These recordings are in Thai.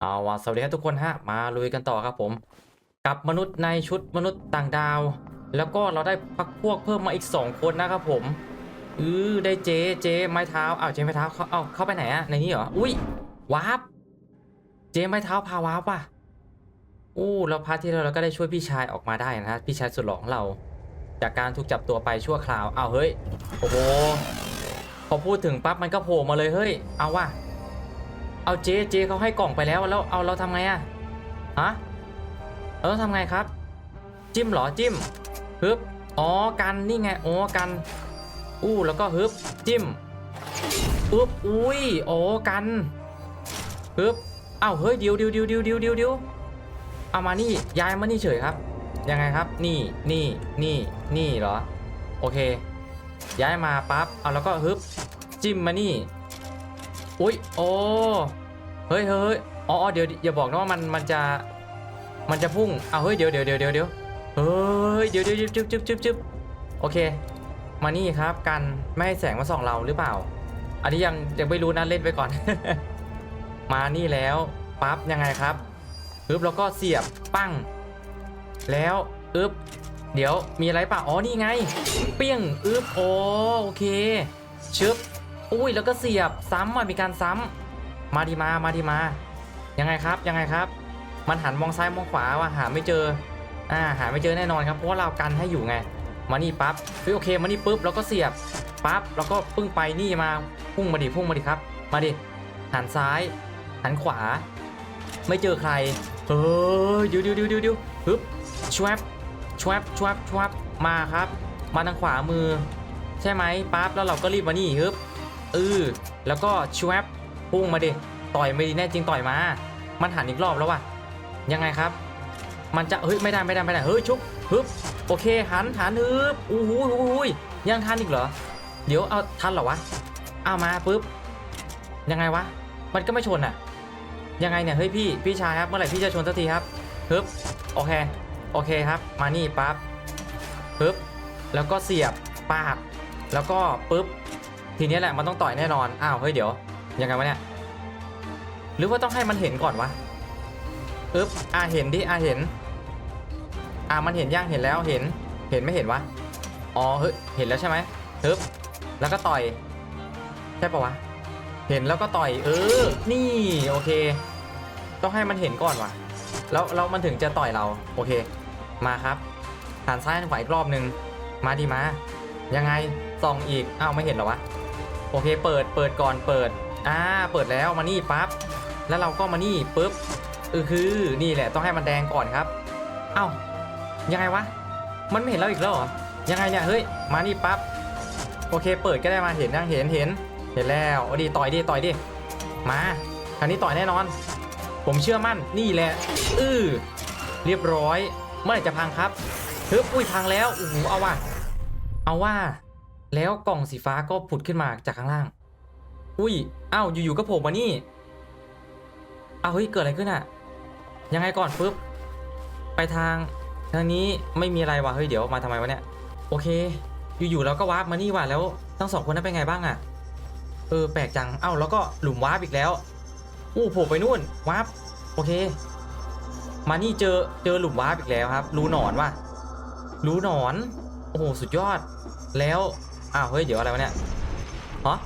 เอาว่ะสวัสดีครับทุกคนฮะ มาลุยกันต่อครับผม กับมนุษย์ในชุดมนุษย์ต่างดาว แล้วก็เราได้พักพวกเพิ่มมาอีก 2 คนนะครับผมอือได้เจเจไม้เท้าอ้าวเจไม้เท้าเขาเอาเข้าไปไหนอะในนี้เหรออุ้ยวาร์ปเจไม้เท้าพาวาร์ปว่ะอู้แล้วพาร์ทที่แล้วเราก็ได้ช่วยพี่ชายออกมาได้นะฮะพี่ชายสุดหล่อของเรา จากการถูกจับตัวไปชั่วคราวเอ้าเฮ้ยโอ้โหพอพูดถึงปั๊บมันก็โผล่มาเลยเฮ้ยเอาว่ะ เอาเจเจเขาให้กล่องไปแล้วแล้วเอาเราทำไงอะฮะเราต้องทำไงครับ จิ้มเหรอจิ้มฮึบอ๋อกันนี่ไงอ๋อกันอู้แล้วก็ฮึบจิ้มอึ๊บอุ้ยโอ้กันฮึบเอ้าเฮ้ยเดียวเดียวเดียวเดียวเดียวเดียวเดียวเอามานี่ย้ายมานี่เฉยครับ ยังไงครับนี่นี่นี่นี่เหรอโอเค ย้ายมาปั๊บเอาแล้วก็ฮึบจิ้มมานี่อุ้ยโอ้ เฮ้ยเฮ้ยอ๋อเดี๋ยวอย่าบอกนะว่ามันมันจะมันจะพุ่งเอาเฮ้ยเดี๋ยวเดี๋ยวเดี๋ยวเดี๋ยวเดี๋ยวเฮ้ยเดี๋ยวเดี๋ยวจึ๊บจึ๊บจึ๊บจึ๊บโอเค มานี่ครับกันไม่ให้แสงมาส่องเราหรือเปล่า อันนี้ยังยังไม่รู้นะเล่นไปก่อน มานี่แล้วปั๊บยังไงครับปึ๊บแล้วก็เสียบปั้ง แล้วอึ๊บเดี๋ยวมีอะไรป่ะอ๋อนี่ไง เปี้ยงอึ๊บโอโอเคชึบอุ้ยแล้วก็เสียบซ้ำอะมีการซ้ำ มาดีมามาดีมา ยังไงครับยังไงครับ มันหันมองซ้ายมองขวาว่าหาไม่เจออ่าหาไม่เจอแน่นอนครับเพราะว่าเรากันให้อยู่ไง มานี่ปั๊บเฮ้ยโอเคมานี่ปุ๊บแล้วก็เสียบปั๊บแล้วก็ปึ้งไปนี่มาพุ่งมาดิพุ่งมาดิครับ มาดิหันซ้าย หันขวา ไม่เจอใครเฮ้ยเดี๋ยวดี๋ยวดี๋ยวดี๋ยวดี๋ยวฮึบชวบชวบชวบชวบมาครับ มาทางขวามือ ใช่ไหมปั๊บแล้วเราก็รีบมานี่ฮึบเออแล้วก็ชวบ พุ่งมาดิต่อยไม่ดีแน่จริงต่อยมา มันหันอีกรอบแล้วว่ะยังไงครับ มันจะเฮ้ยไม่ได้ไม่ได้ไม่ได้เฮ้ยชุบฮึบโอเคหันหันฮึบอู้หูอู้หูยยังทันอีกเหรอ เดี๋ยวเอาทันเหรอวะเอามาปุ๊บยังไงวะมันก็ไม่ชนอะ ยังไงเนี่ยเฮ้ยพี่พี่ชายครับเมื่อไหร่พี่จะชนสักทีครับฮึบโอเคโอเคครับมานี่ปั๊บฮึบแล้วก็เสียบปากแล้วก็ปุ๊บทีนี้แหละมันต้องต่อยแน่นอนอ้าวเฮ้ยเดี๋ยว ยังไงวะเนี่ย หรือว่าต้องให้มันเห็นก่อนวะอึ๊บอ่าเห็นดิอ่าเห็น อ่ามันเห็นย่างเห็นแล้วเห็น เห็นไม่เห็นวะ อ๋อเฮ้ยเห็นแล้วใช่ไหมฮึบแล้วก็ต่อย ใช่ปะวะ เห็นแล้วก็ต่อย เออ นี่โอเค ต้องให้มันเห็นก่อนวะแล้วแล้วมันถึงจะต่อยเรา โอเค มาครับหันซ้ายหันขวาอีกรอบหนึ่งมาดีมา ยังไงส่องอีกอ้าวไม่เห็นหรอวะ โอเค เปิดเปิดก่อนเปิด อ่าเปิดแล้วมานี่ปั๊บแล้วเราก็มานี่ปุ๊บเออคือนี่แหละต้องให้มันแดงก่อนครับ เอ้ายังไงวะมันไม่เห็นเราอีกแล้วเหรอยังไงเนี่ยเฮ้ยมานี่ปั๊บโอเค เปิดก็ได้มาเห็นยังเห็นเห็นเห็นแล้วเอดีต่อยดิต่อยดิมาคราวนี้ต่อยแน่นอน ผมเชื่อมั่นนี่แหละอือเรียบร้อยเมื่อไหร่จะพังครับฮึบอุ้ยพังแล้วโอ้โหเอาว่ะเอาว่า แล้วกล่องสีฟ้าก็ผุดขึ้นมาจากข้างล่าง อุ้ยอ้าวอยู่ๆก็โผล่มานี่อ้าวเฮ้ยเกิดอะไรขึ้นอะยังไงก่อนปุ๊บไปทางทางนี้ไม่มีอะไรวะเฮ้ยเดี๋ยวมาทำไมวะเนี่ยโอเค อยู่ๆเราก็วาร์ปมานี่ว่ะแล้วทั้งสองคนนั้นเป็นไงบ้างอะเออแปลกจังเอ้าแล้วก็หลุมวาร์ปอีกแล้วอู้โผล่ไปนู่นวาร์ปโอเค มานี่เจอเจอหลุมวาร์ปอีกแล้วครับ รูหนอนว่ะรูหนอนโอ้โหสุดยอด แล้วอ้าวเฮ้ยเดี๋ยวอะไรวะเนี่ยฮะ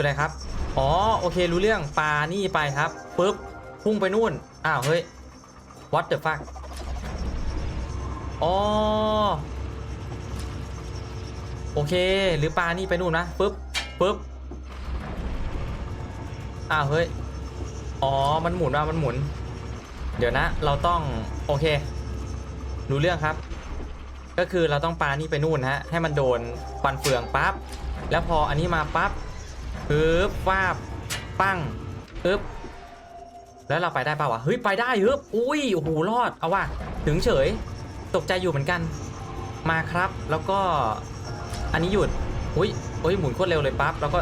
เป็นไรครับ อ๋อ โอเค รู้เรื่องปลานี่ไปครับปึ๊บ พุ่งไปนู่น อ้าว เฮ้ย what the fuck อ๋อ โอเค หรือปลานี่ไปนู่นนะปึ๊บปึ๊บ อ้าว เฮ้ย อ๋อ มันหมุนว่ามันหมุน เดี๋ยวนะ เราต้อง โอเค รู้เรื่องครับ ก็คือเราต้องปลานี่ไปนู่นฮะ ให้มันโดนฟันเฟืองปั๊บ แล้วพออันนี้มาปั๊บ ปึ๊บป้าบปั้งปึ๊บแล้วเราไปได้ป่าวะเฮ้ยไปได้ฮึบอุ้ยโอ้โหรอดเอาว่ะถึงเฉย ตกใจอยู่เหมือนกัน มาครับแล้วก็อันนี้หยุดอุ้ยอุ้ยหมุนโคตรเร็วเลยปั๊บแล้วก็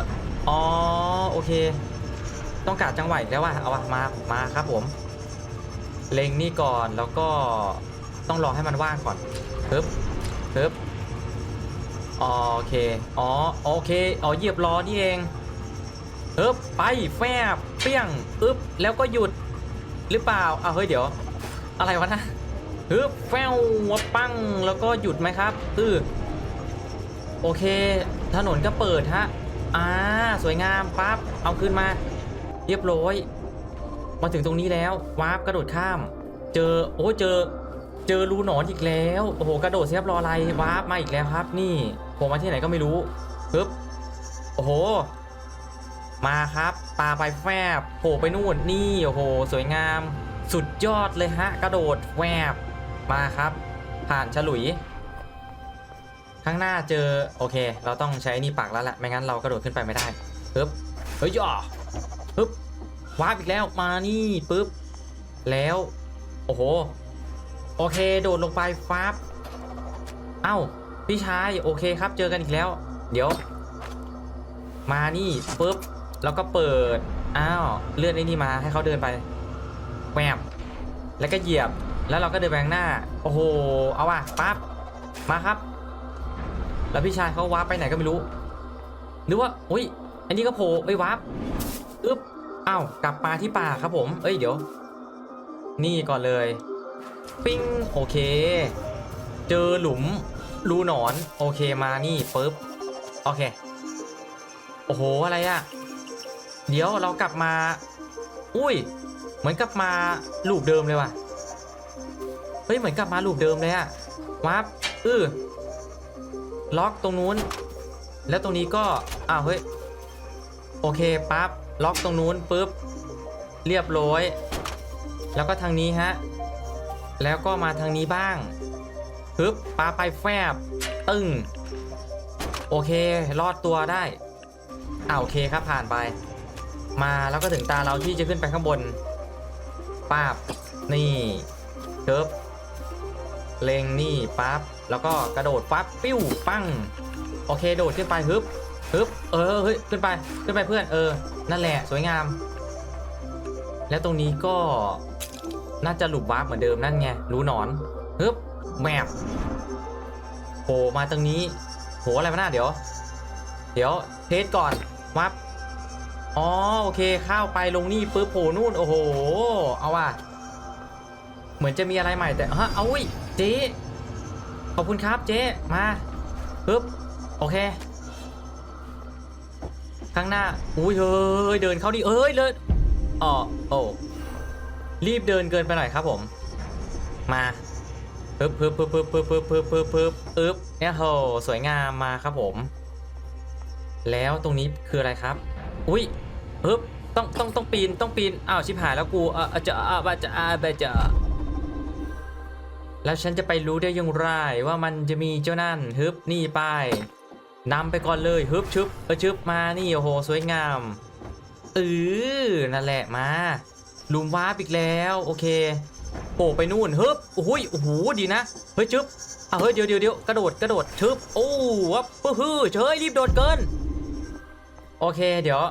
อ๋อโอเค ต้องการจังหวะแล้วว่ะเอาว่ะมามาครับผม เล็งนี่ก่อนแล้วก็ต้องรอให้มันว่างก่อนปึ๊บปึ๊บโอเค อ๋อ โอเค อ๋อ เหยียบล้อนี่เอง ปึ๊บไปแฟบเปี้ยงอึ๊บแล้วก็หยุดหรือเปล่าเอาเฮ้ยเดี๋ยว อะไรวะนะฮึบแฟวปั้งแล้วก็หยุดไหมครับอือโอเค ถนนก็เปิดฮะอ่าสวยงามปั๊บเอาขึ้นมา เรียบร้อย มาถึงตรงนี้แล้ววาร์ปกระโดดข้าม เจอโอ้เจอ เจอรูหนอนอีกแล้วโอ้โหกระโดดเสียบรออะไรวาร์ปมาอีกแล้วครับ นี่ผมมาที่ไหนก็ไม่รู้ปึ๊บโอ้โห มาครับปลาไปแฟบโผล่ไปนู่นนี่โอ้โหสวยงาม สุดยอดเลยฮะ กระโดดแวบมาครับ ผ่านฉลุย ข้างหน้าเจอโอเค เราต้องใช้นี่ปักแล้วแหละไม่งั้นเรากระโดดขึ้นไปไม่ได้ปึ๊บเฮ้ยย่อปึ๊บวาร์ปอีกแล้วมานี่ปึ๊บแล้วโอ้โหโอเค โดดลงไปฟ้าบเอ้าพี่ชายโอเคครับเจอกันอีกแล้ว เดี๋ยว มานี่ปุ๊บ แล้วก็เปิด อ้าว เลื่อนไอ้นี่มาให้เขาเดินไปแวบแล้วก็เหยียบ แล้วเราก็เดินไปข้างหน้า โอ้โห เอาว่ะปั๊บ มาครับ แล้วพี่ชายเขาวาร์ปไปไหนก็ไม่รู้ หรือว่า อุ้ย อันนี้ก็โผล่ไปวาร์ปอึ๊บอ้าว กลับมาที่ป่าครับผม เอ้ย เดี๋ยว นี่ก่อนเลย ปิ้ง โอเค เจอหลุม รูหนอน โอเค มานี่ปึ๊บ โอเค โอ้โห อะไรอะ เดี๋ยวเรากลับมา อุ้ย เหมือนกลับมาลูปเดิมเลยว่ะ เฮ้ย เหมือนกลับมาลูปเดิมเลยอะวับอือล็อกตรงนู้น แล้วตรงนี้ก็ อ้าว เฮ้ย โอเค ปั๊บ ล็อกตรงนู้นปุ๊บ เรียบร้อย แล้วก็ทางนี้ฮะ แล้วก็มาทางนี้บ้างฮึบปลาไปแฟบ ตึ้ง โอเค รอดตัวได้อ่าโอเคครับผ่านไป มาแล้วก็ถึงตาเราที่จะขึ้นไปข้างบนป้าบนี่เทิบเลงนี่ปั๊บแล้วก็กระโดดปั๊บปิ้วปั้งโอเคโดดขึ้นไปฮึบฮึบเออเฮ้ยขึ้นไปขึ้นไปเพื่อนเออ นั่นแหละสวยงาม แล้วตรงนี้ก็น่าจะหลุบวาร์ปเหมือนเดิมนั่นไงรู้หนอนฮึบแมปโผล่มาตรงนี้โหอะไรมาหน้าเดี๋ยว เดี๋ยวเทสก่อนวับ อ๋อโอเคเข้าไปลงนี่ปุ๊บโผล่นู่นโอ้โห เอาว่ะ เหมือนจะมีอะไรใหม่แต่ฮะเอาอุ้ยเจ๊ขอบคุณครับเจ๊มาปึ๊บโอเค ข้างหน้าอุ้ยเฮ้ยเดินเข้าดิเอ้ยเลยอ๋อโอ้รีบเดินเกินไปหน่อยครับผม มาปึ๊บปึ๊บปึ๊บปึ๊บปึ๊บปึ๊บปึ๊บปึ๊บปึ๊บปึ๊บเนี่ยโหสวยงามมาครับผม แล้วตรงนี้คืออะไรครับ อุ้ย ปึ๊บต้องต้องต้องปีนต้องปีนอ้าวชิบหายแล้วกูเออจะอ่าจะอ่าบจะแล้วฉันจะไปรู้ได้อยังไรว่ามันจะมีเจ้านั่นฮึบนี่ไปนำไปก่อนเลยฮึบชึบเออชึบมานี่โอ้โหสวยงามเออนั่นแหละมาลุมวาร์ปอีกแล้วโอเคโผล่ไปนู่นฮึบโอ้โหโอ้โหดีนะเฮ้ยชึบอะเฮ้ยเดี๋ยวเดี๋ยวเดี๋ยวกระโดดกระโดดชึบโอ้วับปื้อฮือเฉยรีบโดดเกินโอเคเดี๋ยว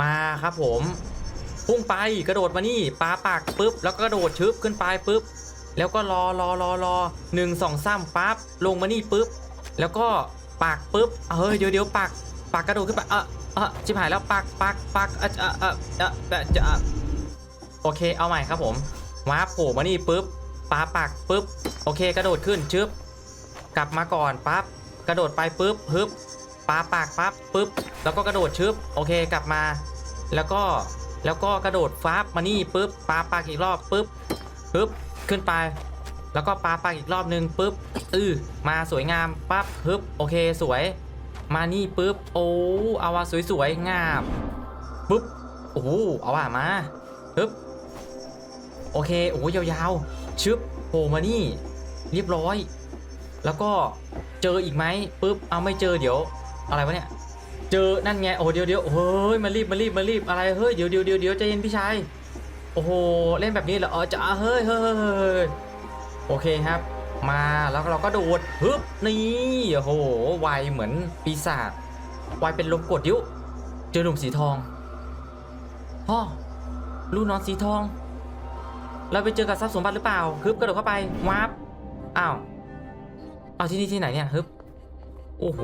มาครับผมพุ่งไปกระโดดมานี่ปลาปากปุ๊บแล้วก็กระโดดชึบขึ้นไปปุ๊บ แล้วก็รอรอรอรอหนึ่งสองสามปั๊บลงมานี่ปุ๊บ แล้วก็ปากปุ๊บเฮ้ยเดี๋ยวเดี๋ยวปากปากกระโดดขึ้นไปเออเออชิบหายแล้วปากปากปากเออเออเออเออเออจะโอเคเอาใหม่ครับผมว้าร์ปโผล่มานี่ปุ๊บปลาปากปุ๊บโอเคกระโดดขึ้นชึบกลับมาก่อนปั๊บกระโดดไปปุ๊บฮึบ ปาปากปั๊บปุ๊บแล้วก็กระโดดชึบโอเคกลับมา แล้วก็แล้วก็กระโดดฟ้าบมานี่ปุ๊บปาปากอีกรอบปุ๊บปึ๊บขึ้นไป แล้วก็ปาปากอีกรอบนึงปุ๊บอือมาสวยงามปั๊บปึ๊บโอเคสวย มานี่ปุ๊บโอ้เอาว่าสวยๆงามปุ๊บโอ้เอาว่ามาปึ๊บโอเคโอ้ยาวๆชึบโผล่มานี่ เรียบร้อย แล้วก็เจออีกไหมปุ๊บเอาไม่เจอเดี๋ยว อะไรวะเนี่ยเจอนั่นไงโอ้เดี๋ยวเดี๋ยวเฮ้ยมารีบมารีบมารีบอะไรเฮ้ยเดี๋ยวเดี๋ยวเดี๋ยวเดี๋ยวใจเย็นพี่ชายโอ้โหเล่นแบบนี้เหรออ๋อจะเฮ้ยเฮ้ยเฮ้ยโอเคครับ มาแล้วเราก็โดดฮึบนี่โอ้โหไวเหมือนปีศาจไวเป็นลมกดยุเจอหนุ่มสีทองพ่อลูกนอนสีทอง เราไปเจอกับทรัพย์สมบัติหรือเปล่าฮึบกระโดดเข้าไปวาร์ปอ้าวเอาที่นี่ที่ไหนเนี่ยฮึบโอ้โห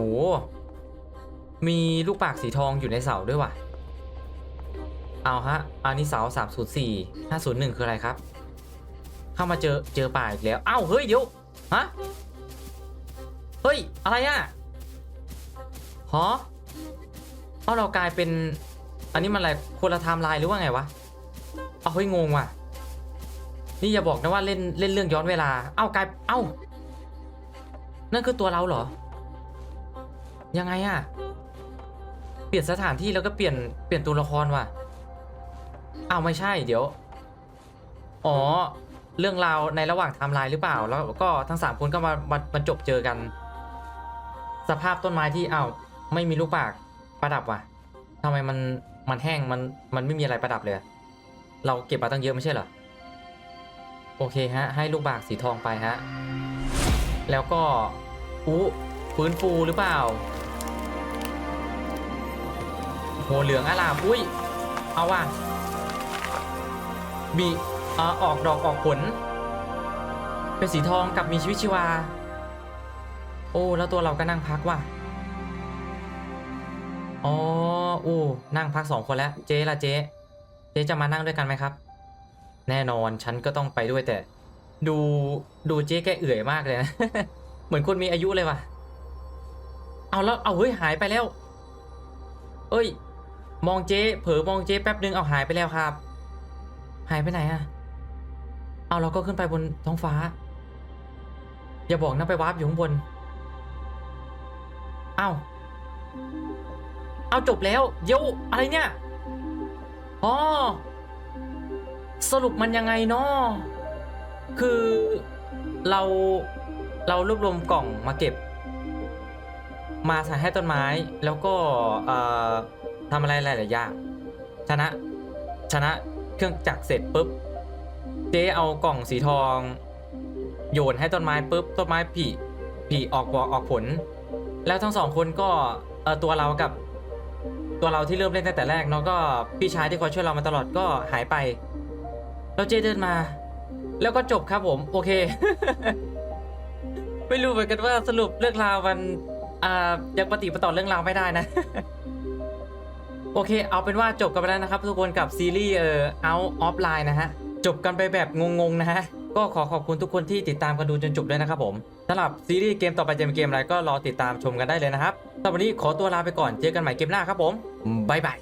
มีลูกปากสีทองอยู่ในเสาด้วยว่ะ เอาฮะ อันนี้เสาสามศูนย์สี่ห้าศูนย์หนึ่งคืออะไรครับ เข้ามาเจอเจอป่าอีกแล้ว เอ้าเฮ้ยเดี๋ยว ฮะ เฮ้ย อะไรอะฮะเอาเรากลายเป็น อันนี้มันอะไรคนละไทม์ไลน์หรือว่าไงวะ เอาเฮ้ยงงว่ะ นี่อย่าบอกนะว่าเล่นเล่นเรื่องย้อนเวลา เอ้ากลาย เอ้า นั่นคือตัวเราเหรอ ยังไงอะ เปลี่ยนสถานที่แล้วก็เปลี่ยนเปลี่ยนตัวละครว่ะอ้าวไม่ใช่เดี๋ยว อ๋อ เรื่องราวในระหว่างไทม์ไลน์หรือเปล่า แล้วก็ทั้งสามคนก็มามามาจบเจอกัน สภาพต้นไม้ที่อ้าวไม่มีลูกปากประดับว่ะทำไมมันมันแห้งมันมันไม่มีอะไรประดับเลยอะเราเก็บมาตั้งเยอะไม่ใช่เหรอโอเคฮะ ให้ลูกบากสีทองไปฮะ แล้วก็อู้ฟื้นฟูหรือเปล่า โหเหลืองอลามอุ้ย เอาว่ะ มีเอ่อออกดอกออกผล เป็นสีทองกับมีชีวิตชีวา โอ้ แล้วตัวเราก็นั่งพักว่ะ อ๋อโอ้นั่งพักสองคนแล้ว เจ๊ละเจ๊เจ๊จะมานั่งด้วยกันไหมครับ แน่นอนฉันก็ต้องไปด้วยแต่ ดูดูเจ๊แกเอื่อยมากเลยนะ เหมือนคนมีอายุเลยว่ะ เอาแล้วเอาเฮ้ยหายไปแล้ว เอ้ย มองเจ๊เผลอมองเจ๊แป๊บนึงเอาหายไปแล้วครับ หายไปไหนอะเอาเราก็ขึ้นไปบนท้องฟ้า อย่าบอกนะไปวาร์ปอยู่ข้างบนเอาเอาจบแล้ว เดี๋ยวอะไรเนี่ยอ๋อสรุปมันยังไงเนาะคือเราเรารวบรวมกล่องมาเก็บ มาใส่ให้ต้นไม้แล้วก็เออ ทำอะไรหลายๆอย่างชนะชนะเครื่องจักรเสร็จปุ๊บ เจ๊เอากล่องสีทอง โยนให้ต้นไม้ปุ๊บต้นไม้ผีผีออกดอกออกผล แล้วทั้งสองคนก็เออตัวเรากับ ตัวเราที่เริ่มเล่นตั้งแต่แรกเนาะก็พี่ชายที่คอยช่วยเรามาตลอดก็หายไป แล้วเจ๊เดินมา แล้วก็จบครับผม โอเค ไม่รู้เหมือนกันว่าสรุปเรื่องราวมันอ่ายังปฏิปต่อเรื่องราวไม่ได้นะ โอเค เอาเป็นว่าจบกันไปแล้วนะครับ ทุกคนกับซีรีส์เอ่อ Out of Line นะฮะ จบกันไปแบบงงๆนะฮะ ก็ขอขอบคุณทุกคนที่ติดตามกันดูจนจบด้วยนะครับผมสำหรับซีรีส์เกมต่อไปจะเป็นเกมอะไรก็รอติดตามชมกันได้เลยนะครับสำหรับวันนี้ขอตัวลาไปก่อนเจอกันใหม่เกมหน้าครับผมบ๊ายบาย